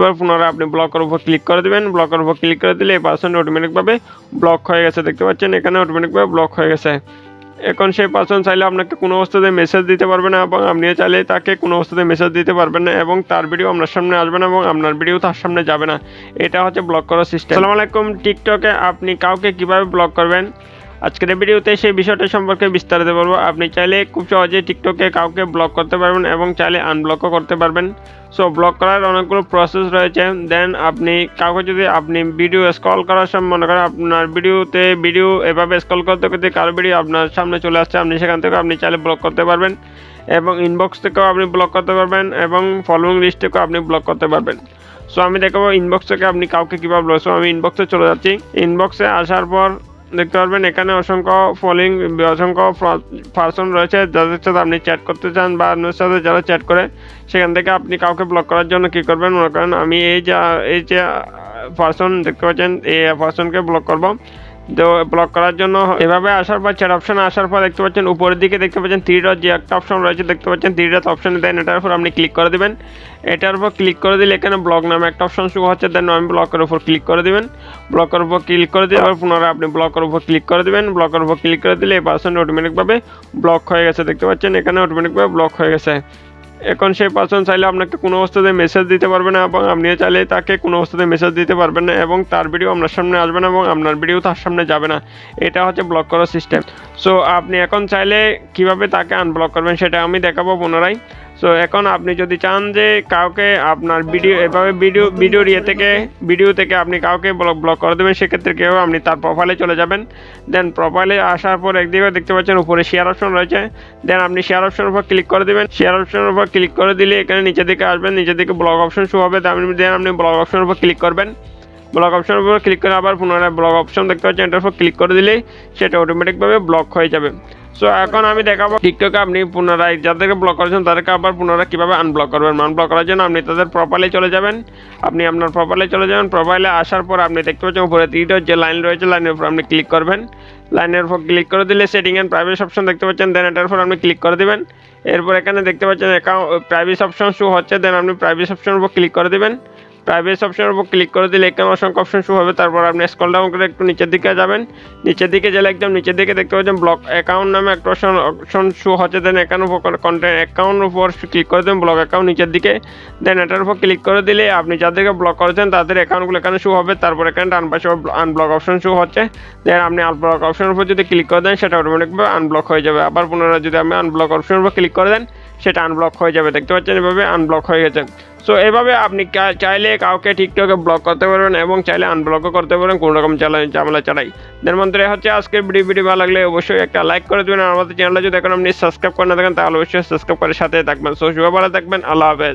এবার পুনরায় আপনি ব্লকের উপর ক্লিক করে দেবেন। ব্লকের উপর ক্লিক করে দিলে এই পার্সন অটোমেটিকভাবে ব্লক হয়ে গেছে, দেখতে পাচ্ছেন? এখানে অটোমেটিকভাবে ব্লক হয়ে গেছে। এখন সেই পার্সন চাইলে আপনাকে কোনো অবস্থাতে মেসেজ দিতে পারবে না এবং আপনিও চাইলে তাকে কোনো অবস্থাতে মেসেজ দিতে পারবেন না এবং তার ভিডিও আপনার সামনে আসবে না এবং আপনার ভিডিও তার সামনে যাবে না। এটা হচ্ছে ব্লক করার সিস্টেম আলাইকুম। টিকটকে আপনি কাউকে কীভাবে ব্লক করবেন? আজকের ভিডিওতে সেই বিষয়টা সম্পর্কে বিস্তারিত বলব। আপনি চাইলে খুব সহজে টিকটকে কাউকে ব্লক করতে পারবেন এবং চাইলে আনব্লকও করতে পারবেন। সো ব্লক করার অনেকগুলো প্রসেস রয়েছে। দেন আপনি কাউকে যদি আপনি ভিডিও স্ক্রল করার সময় মনে করেন আপনার ভিডিওতে ভিডিও এভাবে স্ক্রল করতে করতে কারও ভিডিও আপনার সামনে চলে আসছে, আপনি সেখান থেকে আপনি চাইলে ব্লক করতে পারবেন এবং ইনবক্স থেকেও আপনি ব্লক করতে পারবেন এবং ফলোয়িং লিস্ট থেকেও আপনি ব্লক করতে পারবেন। সো আমি দেখাবো ইনবক্স থেকে আপনি কাউকে কীভাবে ব্লক সো আমি ইনবক্সে চলে যাচ্ছি। ইনবক্সে আসার পর দেখতে পারবেন, এখানে অসংখ্য ফলিং অসংখ্য পার্সন রয়েছে, যাদের সাথে আপনি চ্যাট করতে চান বা অন্যের সাথে যারা চ্যাট করে, সেখান থেকে আপনি কাউকে ব্লক করার জন্য কী করবেন? মনে করেন আমি এই যে এই যে পার্সন দেখতে পাচ্ছেন, এই পার্সনকে ব্লক করব। তো ব্লক করার জন্য এভাবে আসার পর চ্যাট অপশন আসার পর দেখতে পাচ্ছেন উপরের দিকে দেখতে পাচ্ছেন থ্রি ডট যে একটা অপশন রয়েছে, দেখতে পাচ্ছেন থ্রি ডট অপশন দেন এটার উপর আপনি ক্লিক করে দেবেন। এটার উপর ক্লিক করে দিলে এখানে ব্লক নামে একটা অপশন শুরু হচ্ছে দেন আমি ব্লকের উপর ক্লিক করে দেবেন। ব্লকের উপর ক্লিক করে দিয়ে আবার পুনরায় আপনি ব্লকের উপর ক্লিক করে দেবেন। ব্লকের উপর ক্লিক করে দিলে এই পার্সন অটোমেটিকভাবে ব্লক হয়ে গেছে, দেখতে পাচ্ছেন? এখানে অটোমেটিকভাবে ব্লক হয়ে গেছে। এখন সেই পার্সন চাইলে আপনাকে কোনো অবস্থাতে মেসেজ দিতে পারবে না এবং আপনিও চাইলে তাকে কোনো অবস্থাতে মেসেজ দিতে পারবেন না এবং তার ভিডিও আপনার সামনে আসবে না এবং আপনার ভিডিও তার সামনে যাবে না। এটা হচ্ছে ব্লক করার সিস্টেম সো আপনি এখন চাইলে কীভাবে তাকে আনব্লক করবেন সেটা আমি দেখাবো পুনরায়। সো এখন আপনি যদি চান যে কাউকে আপনার ভিডিও এভাবে ভিডিও ভিডিওর ইয়ে থেকে ভিডিও থেকে আপনি কাউকে ব্লক ব্লক করে দেবেন, সেক্ষেত্রে কেউ আপনি তার প্রোফাইলে চলে যাবেন। দেন প্রোফাইলে আসার পর একদিকে দেখতে পাচ্ছেন উপরে শেয়ার অপশন রয়েছে। দেন আপনি শেয়ার অপশনের উপর ক্লিক করে দেবেন। শেয়ার অপশনের উপর ক্লিক করে দিলে এখানে নিচের দিকে আসবেন, নিচের দিকে ব্লক অপশন শো হবে। দেন আপনি ব্লক অপশনের উপর ক্লিক করবেন। ব্লক অপশনের উপর ক্লিক করে আবার পুনরায় ব্লক অপশন দেখতে পাচ্ছেন, এটার উপর ক্লিক করে দিলেই সেটা অটোমেটিকভাবে ব্লক হয়ে যাবে। সো এখন আমি দেখাবো টিকটকে আপনি পুনরায় যাদেরকে ব্লক করেছেন, তাদেরকে আবার পুনরায় কীভাবে আনব্লক করবেন। আনব্লক করার জন্য আপনি তাদের প্রোফাইলে চলে যাবেন। আপনি আপনার প্রোফাইলে চলে যাবেন। প্রোফাইলে আসার পর আপনি দেখতে পাচ্ছেন উপরে তিনটা যে লাইন রয়েছে লাইনের উপর আপনি ক্লিক করবেন। লাইনের উপর ক্লিক করে দিলে সেটিং অ্যান্ড প্রাইভেট অপশন দেখতে পাচ্ছেন দেন এটার উপর আপনি ক্লিক করে দিবেন। এরপর এখানে দেখতে পাচ্ছেন অ্যাকাউন্ট প্রাইভেট অপশন শু হচ্ছে দেন আপনি প্রাইভেট অপশনের উপর ক্লিক করে দিবেন। প্রাইভেট অপশনের উপর ক্লিক করে দিলে এখানে অসংখ্য অপশন শো হবে। তারপর আপনি স্ক্রল ডাউন করে একটু নিচের দিকে যাবেন। নিচের দিকে গেলে একদম নিচের দিকে দেখতে পাচ্ছেন ব্লক অ্যাকাউন্ট নামে একটা অপশন অপশন শো হচ্ছে। দেন এখানে উপর কন্টেন্ট অ্যাকাউন্ট উপর ক্লিক করে দেবেন ব্লক অ্যাকাউন্ট নিচের দিকে। দেন এটার উপর ক্লিক করে দিলে আপনি যাদেরকে ব্লক করেছেন, তাদের অ্যাকাউন্টগুলো এখানে শো হবে। তারপর এখানে ডান পাশে আনব্লক অপশন শু হচ্ছে। দেন আপনি আনব্লক অপশনের উপর যদি ক্লিক করে দেন, সেটা অটোমেটিকভাবে আনব্লক হয়ে যাবে। আবার পুনরায় যদি আপনি আনব্লক অপশনের উপর ক্লিক করে দেন, সেটা আনব্লক হয়ে যাবে। দেখতে পাচ্ছেন এভাবে আনব্লক হয়ে গেছে। সো এভাবে আপনি চাইলে কাউকে টিকটকে ব্লক করতে পারবেন এবং চাইলে আনব্লকও করতে পারবেন কোনো রকম চ্যালেঞ্জ ঝামেলা ছাড়াই। দেন মন্ত্রে হচ্ছে আজকে ভিডিও ভিডিও ভালো লাগলে অবশ্যই একটা লাইক করে দেবেন। আমাদের চ্যানেলটা যদি এখন আপনি সাবস্ক্রাইব করে না থাকেন, তাহলে অবশ্যই সাবস্ক্রাইব করে সাথে থাকবেন। সো সবাই ভালো থাকবেন। আল্লাহ হাফেজ।